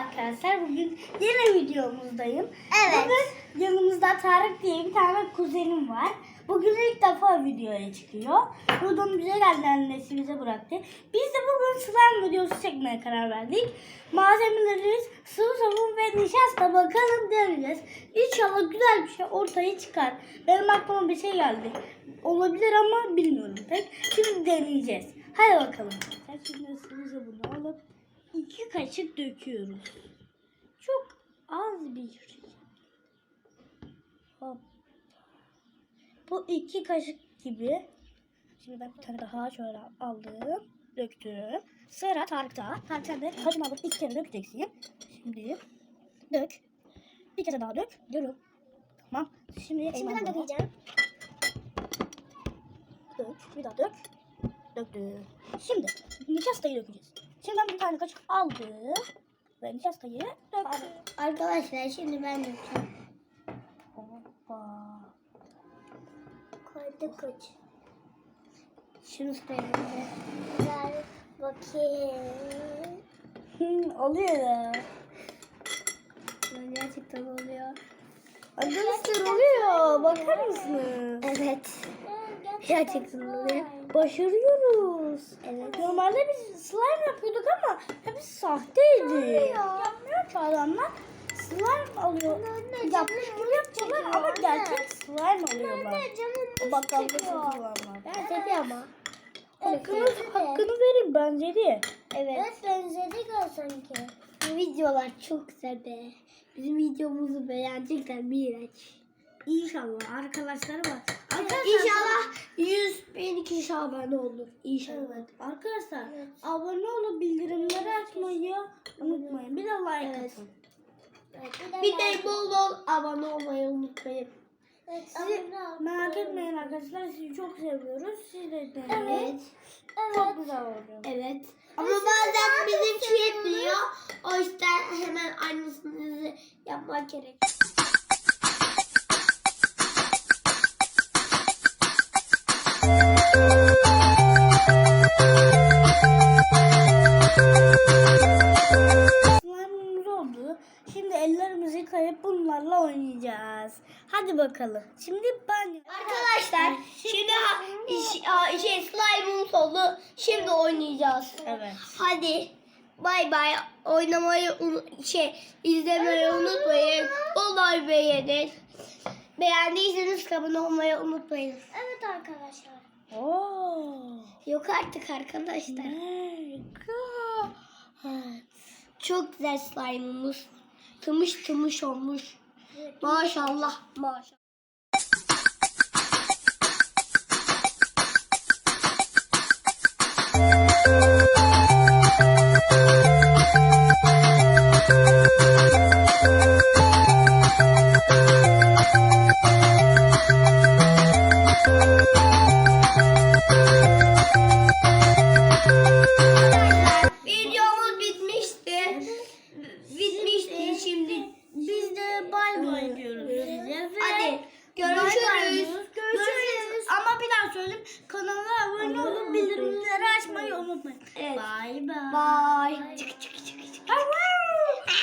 arkadaşlar. Bugün yine videomuzdayım. Evet. Bugün yanımızda Tarık diye bir tane kuzenim var. Bugün ilk defa videoya çıkıyor. Buradan bize geldi annesi bize bıraktı. Biz de bugün slime videosu çekmeye karar verdik. Malzemelerimiz sıvı sabun ve nişasta bakalım deneyeceğiz. İnşallah güzel bir şey ortaya çıkar. Benim aklıma bir şey geldi. Olabilir ama bilmiyorum pek. Şimdi deneyeceğiz. Hadi bakalım. Şimdi sıvı sabunu iki kaşık döküyoruz. Çok az bir şey. Hop. Bu iki kaşık gibi. Şimdi ben bir tane daha şöyle aldım. Döktüm. Sıra Tarık'ta. Tarık sen de kaşını alıp iki kere dökeceksin. Şimdi dök. Bir kere daha dök. Diyorum. Tamam. Şimdi, Şimdi ben dökeceğim. Dök. Bir daha dök. Döktüm. Şimdi nişastayı dökeceğiz. Şimdi ben bir tane kaşık aldım. Ve nişastayı döktüm. Arkadaşlar şimdi ben dökeceğim. Hoppa. Koyduk uç. Şunu sıkayım. Ver bakayım. Hı, oluyor ya. Gerçekten oluyor. Arkadaşlar oluyor. Bakar mısınız? Evet. Gerçekten oluyor. Başarıyoruz. Evet. Normalde biz slime yapıyorduk ama hepsi sahteydi. Yapmıyor ki adamlar. Slime alıyor. Anne, Yapmış gibi yapıyorlar ama anne. gerçek slime alıyorlar. canım Bakkalda satılanlar. Benzedi ama. Hakkını, hakkını verin bence de. Evet. Evet benzedi sanki. Bu videolar çok güzel be. Bizim videomuzu beğenecekler Miraç. İnşallah arkadaşlar var. İnşallah 100 bin kişi abone olur. İnşallah. Evet. Arkadaşlar Evet. abone olup bildirimleri açmayı unutmayın. Bir de like Evet. atın. Bir de bol bol abone olmayı unutmayın. Sizi merak etmeyin arkadaşlar. Sizi çok seviyoruz. Siz de deneyin. Evet. Çok güzel oluyor. Evet. Ama bazen bizimki yetmiyor. O yüzden hemen aynısını yapmak gerek. Yıkayıp bunlarla oynayacağız. Hadi bakalım. Şimdi banyo. Arkadaşlar şimdi ha, iş- şey slime'ımız oldu. Şimdi oynayacağız. Evet. Hadi bay bay oynamayı şey izlemeyi unutmayın. Olay beğenin. Beğendiyseniz abone olmayı unutmayın. Evet arkadaşlar. Oo. Yok artık arkadaşlar. Evet. Çok güzel slime'ımız. Tımış tımış olmuş. Maşallah maşallah. Bildirimleri açmayı unutmayın. Evet. Bye bye. Bye. Çık çık çık çık. Bye bye.